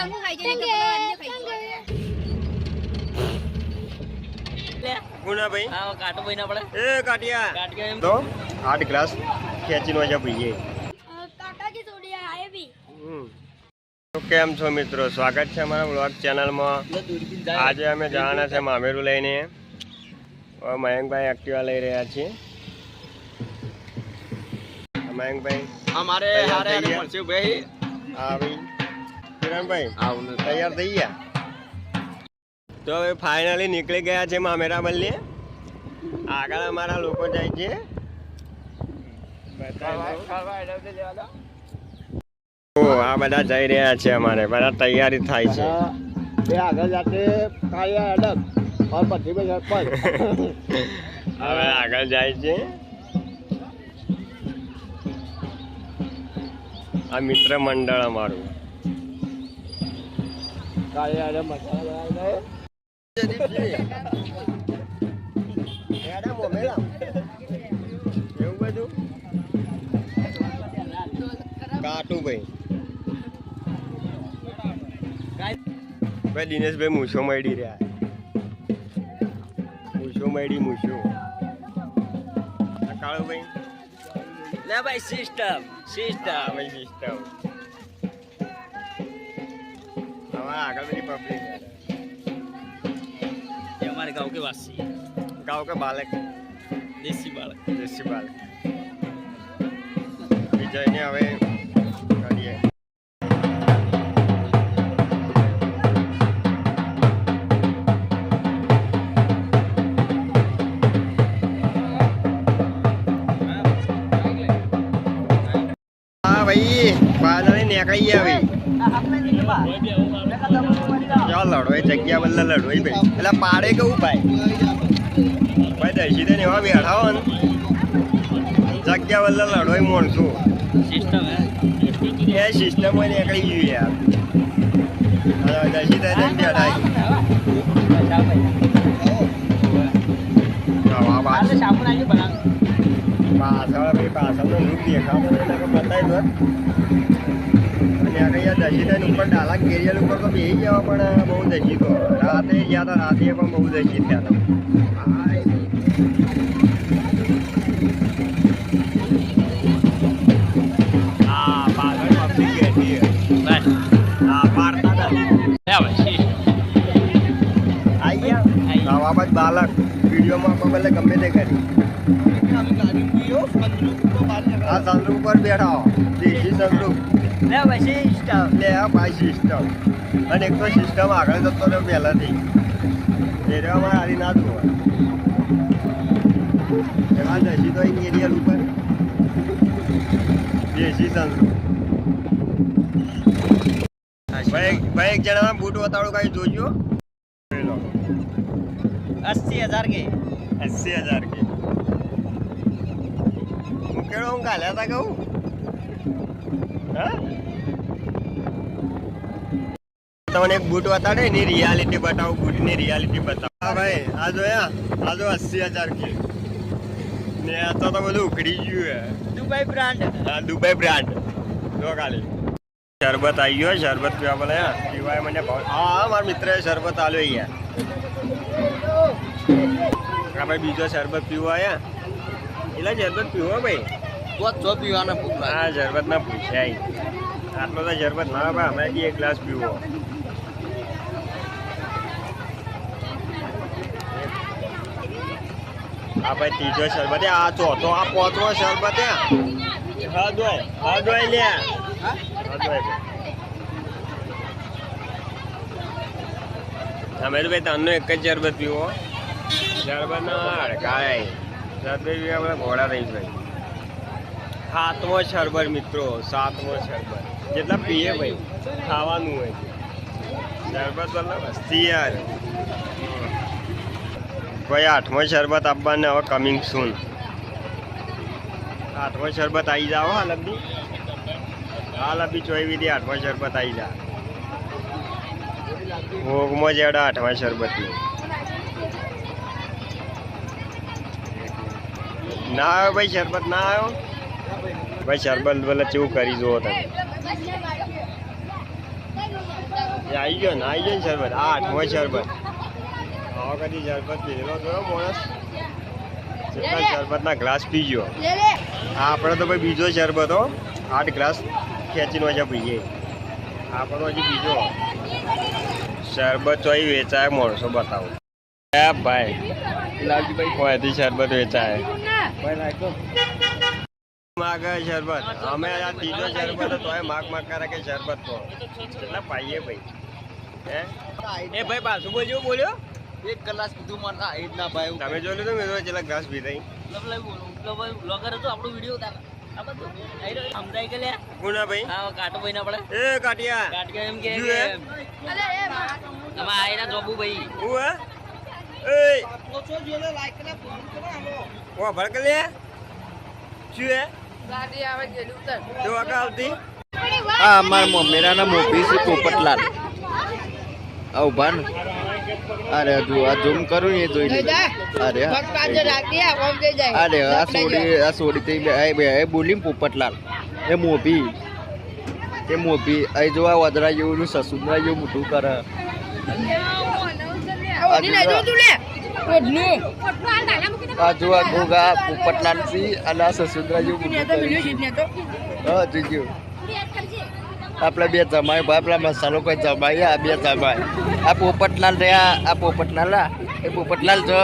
કંકુ ખાઈ જાય ને ખાઈ જાય હા કાટો ભાઈ ના પડે એ કાટિયા કાટિયા એમ તો આઠ ગ્લાસ ખેંચીનો છે ભાઈએ કાકાજી થોડી આય ભી તો કેમ છો મિત્રો સ્વાગત છે અમારા બ્લોગ ચેનલમાં આજે અમે જવાના છે મામેરું લઈને. મયંકભાઈ એક્ટિવા લઈ રહ્યા છીએ મયંકભાઈ અમારે હારે હારે? મળશે ભાઈ. હા ભાઈ. તૈયાર થઈ ગયા? તો હવે ફાઇનલી નીકળી ગયા છે મામેરા બલ્લી આગળ અમારા લોકો જાય છે. આ બધા જઈ રહ્યા છે અમારે બધા તૈયારી થાય છે. બે આગળ જાતે કાર્ય અડગ और પછી બે પર હવે આગળ જાય છે. આ મિત્ર મંડળ અમારું. કાલે આને મસાલા બનાવી દે એવું બધું કાટું ભાઈ ભાઈ દિનેશભાઈ મૂછો મળી રહ્યા. મૂછો મળી મૂછો. કાળો ભાઈ ના ભાઈ સિસ્ટમ સિસ્ટમ ભાઈ સિસ્ટમ हमारा आगल मेरी पब्लिक है ये हमारे गांव के वासी गांव का बालक देसी बालक देसी बालक विजय ने हमें ભાઈ બહાર નીકળી આવી લડોય જગ્યા બદલે લડોય ભાઈ. એટલે પાડે કેવું ભાઈ? ભાઈ દસી દે એવા બેઠાઓ ને જગ્યા બદલે લડોય મોણશું સિસ્ટમ એ સિસ્ટમ હોય નીકળી ગયું યાર. દસી દે બેઠા પાછળ ભાઈ પાછળનો લૂક દેખાતો બતાવી દો. ત્યાં ગયા દસી થઈને ઉપર ડાલા કેરિયર ઉપર તો બે જવા પણ બહુ દસી તો રાતે ગયા હતા રાતે પણ બહુ દસી થયા હતા. બાળક વિડીયોમાં ભલે ગમે તે કરી. હા સંદ્રુપ પર બેઠા દેશી સંદ્રુપ ले भाई सिस्टम લે આ ભાઈ સિસ્ટમ અને એક તો સિસ્ટમ આગળ જતો રહ્યો પહેલાથી એ રહ્યો હારી ના જોવા એમાં દસી તો અહીં એરિયલ ઉપર દેશી સંદરૂપ ભાઈ ભાઈ એક જણાના બૂટ વતાડો કાંઈ જોજો अस्सी हजार के એસી હજાર કે હું કેળો હું ગાલ્યા હતા કહું હા તમને એક બૂટ બતાડે એની રિયાલિટી બતાવું બૂટની રિયાલિટી બતાવો. હા ભાઈ આ જોયા આ જો અસી હજાર કે ને આ તો બધું ઉકડી ગયું હે. દુબઈ બ્રાન્ડ હા દુબઈ બ્રાન્ડ જો ખાલી. શરબત આવી ગયો શરબત પીવા બોલે પીવાય મને હા મારા મિત્ર શરબત આલ્યો અહીંયા. હા ભાઈ બીજો શરબત પીવો આયા એટલે શરબત પીવો ભાઈ. તો જ પીવાના પૂછવા હા શરબત ના પૂછાય આટલો તો શરબત ના ભાઈ અમે બી એક ગ્લાસ પીવો. આ ભાઈ ત્રીજો શરબત આ ચોથો, આ પાંચમો શરબત હદોય હદોય લે. હદોય અમેરભાઈ તનનો એક જ શરબત પીવો. શરબત ના અડકાય શરબત આપણે ઘોડા રહી ભાઈ સાતમો શરબત મિત્રો, સાતમો શરબત જેટલા પીએ ભાઈ, ખાવાનું હોય શરબત મતલબ હસ્તી યાર ભાઈ, આઠમો શરબત આપવાને હવે કમિંગ સૂન આઠમો શરબત આવી જાઓ, હા લબ્બી હા લબ્બી ચોઈ વિધિ આઠમો શરબત આવી જા. ભોગમાં જેડા આઠમા શરબતની ના આવ્યો ભાઈ, શરબત ના આવ્યો? ભાઈ શરબત ભલે ચેવું કરી જુઓ તમે. આવી ગયો ને આવી ગયો ને શરબત આ આઠમો શરબત આવો કદી શરબત પીધેલો ખરો માણસ. શરબતના ગ્લાસ પી ગયો. લે લે આપણે તો ભાઈ બીજો શરબત હો. આઠ ગ્લાસ ખેંચીને હજી પીએ. આપણો હજી બીજો. શરબત તો અહીં વેચાય માણસો બતાવો. ભાઈ લાલજીભાઈ કોઈથી શરબત વેચાય? માગે શરબત. અમે આ ત્રીજો શરબત તોય માગ માગ કરે કે શરબત તો. કેટલા પાઈએ ભાઈ. હે? એ ભાઈ પાછું બોલ્યો બોલ્યો? એક કલાક કીધું મને આ એજ ના ભાઈ તમે જોયું તો મેં કેટલા ગ્લાસ પીધા બ્લોગર હતો આપણો વીડિયો સમજાઈ ભાઈ. હા ભાઈ એ કાટિયા. એમ કે જુએ. અલે એ મારા તમે આયના જોબુ ભાઈ. હું હે? એ. ઓ ભડક લે. શું હે ગાડી આવે તો આગળ આવતી? આ અમારા મમ્મીના મોભી છે પોપટલાલ. આ ઊભા ને. અરે જો આ ઝૂમ કરું ને એ જોઈ લે અરે હા. પાછળ રાખી આ ઓમ જઈ જાય. અરે આ સોડી આ સોડી તે બે એ બે એ બોલી ને પોપટલાલ. એ મોભી. એ મોભી. અહીં જો આ વદરા જેવું નું સસુંદરા જેવું મોટું કરે. ઓડી લઈ જો ઘોઘા લે આ જો આ ગોગા પોપટલાલથી અને આ સસુંદરા જેવું ને મોટું તો મિલ્યું કરે છે ને તો? હા જોજો આપણે બે જમાય ભાઈ મસાલો કોઈ જમાય આ બે જમાય આ પોપટલાલ રહ્યા આ પોપટલાલ આ. એ પોપટલાલ જય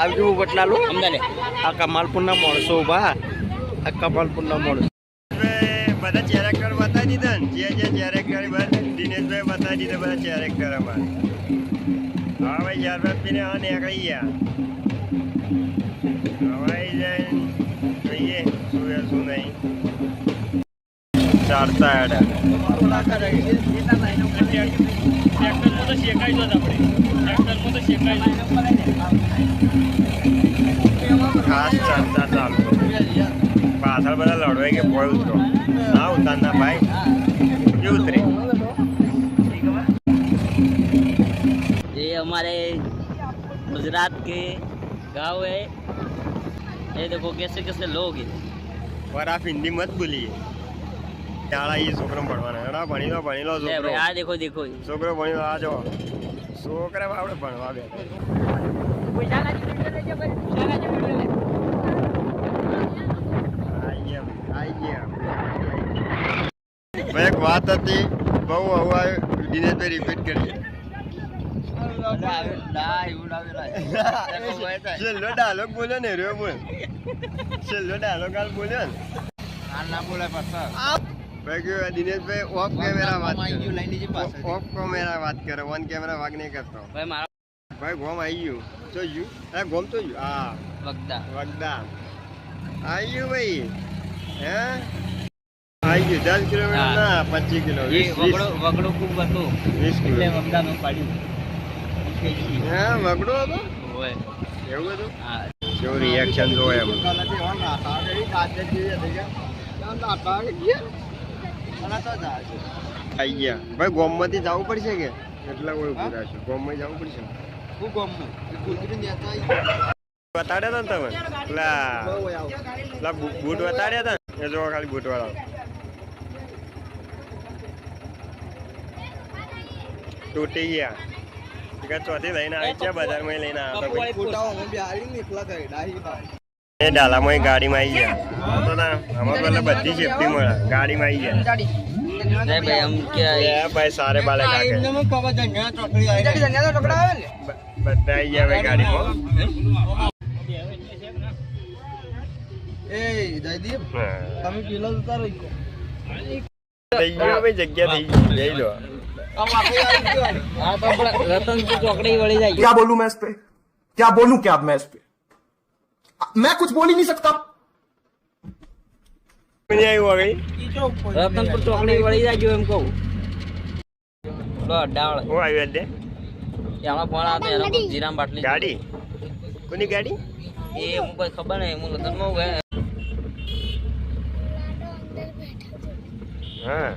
આવજો પોપટલાલ. સમજાને આ કમાલપુરના માણસો ઊભા. આ કમાલપુરના માણસો. બધા ચેરેક્ટર બતાવી દીધા ને જે જે ચેરેક્ટર દિનેશભાઈ બતાવી દીધા બધા ચેરેક્ટર અમારે હા ભાઈ યાર પીને હા નીકળી ગયા. હવાઈ જાય જોઈએ શું હે શું નહીં ચારતા હેડા ખાસ ચર્ચા ચાલુ પાછળ બધા લડવાય કે બોય ઉતરો ના ઉતારના ભાઈ એ ઉતરે ये हमारे गुजरात के गांव है ये देखो कैसे कैसे लोग हैं પર આપ હિન્દી મત ભૂલીએ શાળા એ છોકરો ભણવાનો હેડા ભણી લો ભણી લો ले છોકરો भाई आ देखो देखो છોકરો ભણી લો આ જો છોકરા આપણે ભણવા બે ભાઈ એક વાત હતી બહુ હવા દિનેશભાઈ રિપીટ કરીએ છેલ્લો વાત કરે. ઓફ કેમેરા વાગ નહીં કરતો. ભાઈ ગોમ આવી ગયું. તો હા ગોમ તો વગદા. વગદા. ગયું ભાઈ. હે? આવી ગયું. દસ કિલોમીટર ના પચીસ કિલોમીટર વગડો ખૂબ હતો. વીસ કિલો. વગદાનું પાડ્યું. હા વગડો હતો? ઓય એવું હતું? હા. કેવું રિએક્શન જો એમ. આવી ગયા. ભાઈ ગોમમાંથી જવું પડશે કે? એટલા કોઈ ઉભું રહેશે. ગોમમાં જવું પડશે? બતાડ્યા હતા ને તમે? પેલા બૂટ બતાડ્યા હતા ને? જો ખાલી બૂટ વાળા તૂટી ગયા. ચોથી લઈને આવી છે બજારમાં આવી ગયા. અમારે પેલા બધી સેફટી મળે. ગાડીમાં આવી આવી. ગયા જગ્યા થઈ ગઈ. જઈ લો. આ તો આપણા રતનપુર ચોકડી વળી જાય क्या बोलूं मैं इस पे क्या बोलूं क्या अब मैं इस पे मैं कुछ बोल ही नहीं सकता કોની આવ્યું આગળ રતનપુર ચોકડી વળી જાય એમ કહું લો ડાળ હું આવ્યું અત્યારે એમાં ફોન આવતો એનો કોઈ જીરામ બાટલી ગાડી કોની ગાડી એ હું કોઈ ખબર નહીં હું લગ્નમાં ગયા હા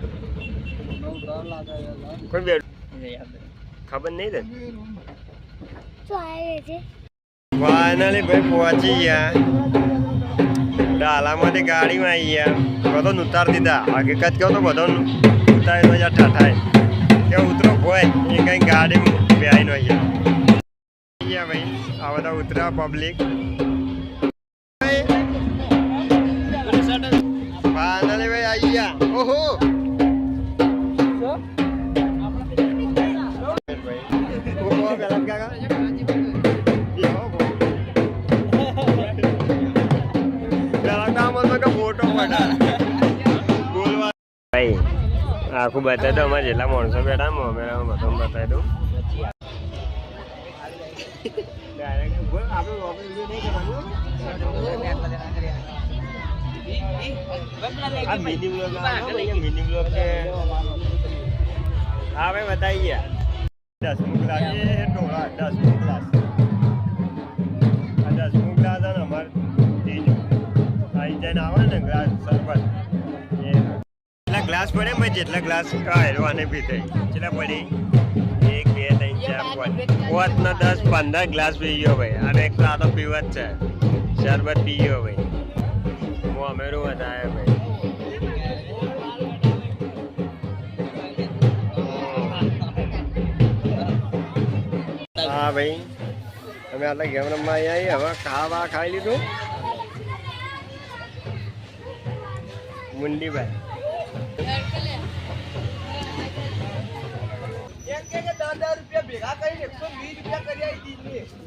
કોઈ બે ખબર નહીં તને? ફાઇનલી ભાઈ પહોંચી ગયા. ડાલામાંથી ગાડીમાં આવી ગયા. બધો ઉતાર દીધા. હકીકત કહો તો બધો ઉતારી દો યાર ઠાઠાય કે ઉતરો હોય એ કઈ ગાડી બેહાઈ નો ગયા. ભાઈ. આ બધા ઉતરા પબ્લિક આખું બતાવી દો અમારે જેટલા માણસો બેઠા અમે બધું બતાવી દઉં. હા, ભાઈ બતાવી ગયા. દસમું ક્લાસ દસમી દસમું ક્લાસ આ ગ્લાસ પડે મેં જેટલા ગ્લાસ કાઢ્યો પી થઈ. જેટલા પડી, એક, બે, ત્રણ, ચાર, પાંચ. પાંચ ને દસ, પંદર ગ્લાસ પી ગયો ભાઈ. અને એક તો પીવા જ છે. શરબત પી ગયો ભાઈ. હું અમેરું વધારે ભાઈ. હા ભાઈ. અમે આટલા ગેમ રમવા અહીંયા હવે ખાવા ખાઈ લીધું. મુંડીભાઈ.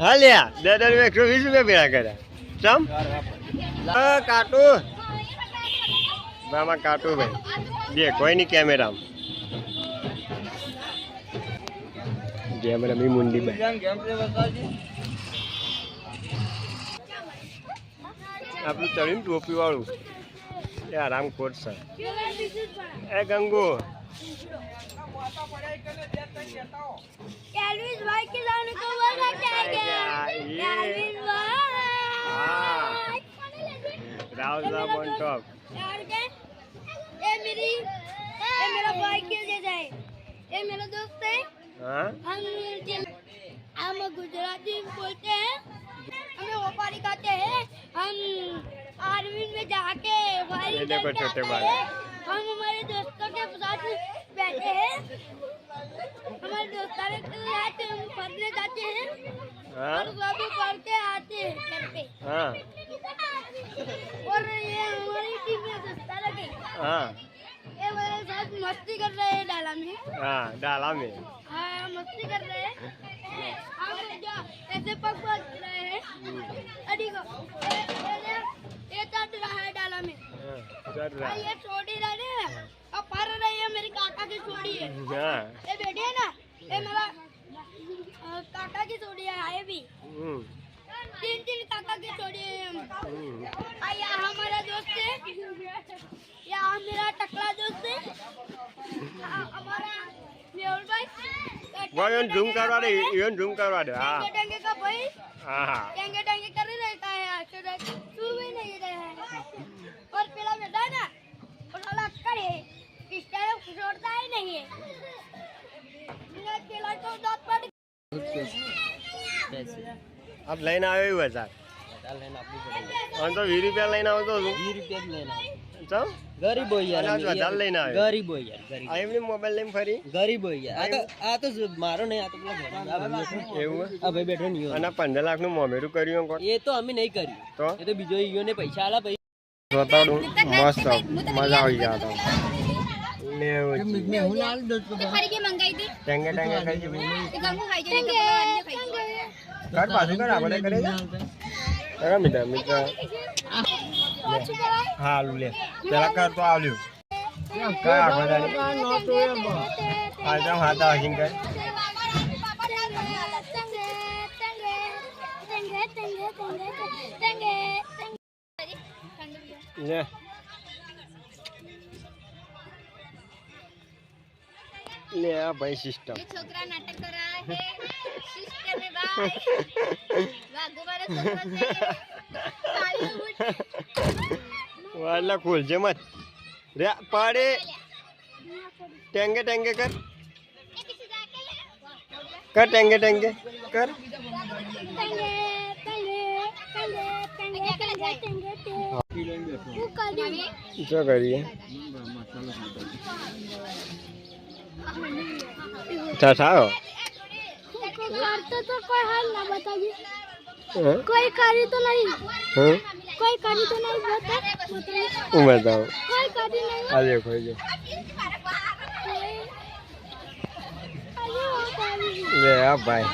હા લ્યા દસ રૂપિયા, એકસો વીસ રૂપિયા ભેગા હા મામા કાટું કોઈ નહીં કેમેરા ગેમ રમી મુંડી ભાઈ. આપણું ચડ્યું ટોપી વાળું. એ આરામ ખોટ છે એ ગંગુ एलविस भाई के सामने को बोलना चाहिए ये। एलविस हाँ। भाई રાવઝા ઓન ટોપ यार के ये मेरी ये मेरा भाई के जैसा है ये मेरा दोस्त है હા हम हम गुजराती बोलते हैं हमें व्यापारी खाते हैं हम आर्मी में जाके हमारी देखो हम हमारे दोस्तों के साथ बैठे हैं। हमारे दोस्तों के तो साथ हम पढ़ने जाते हैं हाँ। और वो पढ़ के आते हैं घर पे। हाँ। और ये हमारी टीम में दोस्तों लगे हाँ। ये मेरे साथ मस्ती कर रहे हैं डाला में। हाँ डाला में। हाँ मस्ती कर रहे हैं। हम जो ऐसे पग पग रहे हैं। हम्म। अड़ी को ये चढ़ रहा है डाला में चढ़ रहा है ये छोड़ी रहा है और पर रही है मेरे काका की छोड़ी है ये बैठे है ना ये मेरा काका की छोड़ी है ये भी तीन तीन काका की छोड़ी है या हमारा दोस्त है या मेरा टकला दोस्त है हमारा मेहुल भाई ભાઈ એને ઝૂમ કરવા દે એને ઝૂમ કરવા દે હા टेंगे टेंगे का भाई હા હા टेंगे टेंगे कर ही रहता है अक्सर तू भी नहीं रहे है और पीला बेटा है ना वो साला अक्कड़ है इस टाइम छोड़ता ही नहीं है मेरा केला तो दांत पड़ આપ લઈને આવ્યો એવું હતા આમ તો વીસ રૂપિયા લઈને આવતો છું ચમ ગરીબો યાર અને અમે ગરીબો યાર લઈને આવ્યો. ગરીબો યાર એમને મોબાઈલ લઈને ફરી? ગરીબો યાર. આ તો મારો નહીં આ તો પેલા એવું આ ભાઈ બેઠો નહીં અને પંદર લાખનું મોમેરું કર્યું એ તો અમે નહીં કર્યું. તો? એ તો બીજો ઈયો ને પૈસા આલા પૈસા. જોતાડું મસ્ત. મજા આવી જાય તો મિત્ર મિત્ર હા આલુ લે. પેલા કર તો આવ્યું કર આગળ જાણી આ જામ હાથા હાકીને કર. લે. લે આ ભાઈ સિસ્ટમ છોકરા નાટક કરા હે સિસ્ટમ હે ભાઈ. વાગો મારા છોકરો છે. ઉઠ. વાલા ખોલજે મત રે પાડે. ટેંગે ટેંગે કર. કર ટેંગે ટેંગે. કર. ટંગે ટંગે છાસ આવ્યો કોઈ કરી તો નહીં. કોઈ કરી તો નહીં હું બતાવું? કોઈ કરી નહીં. આજે ખોઈ જો લે આ ભાઈ.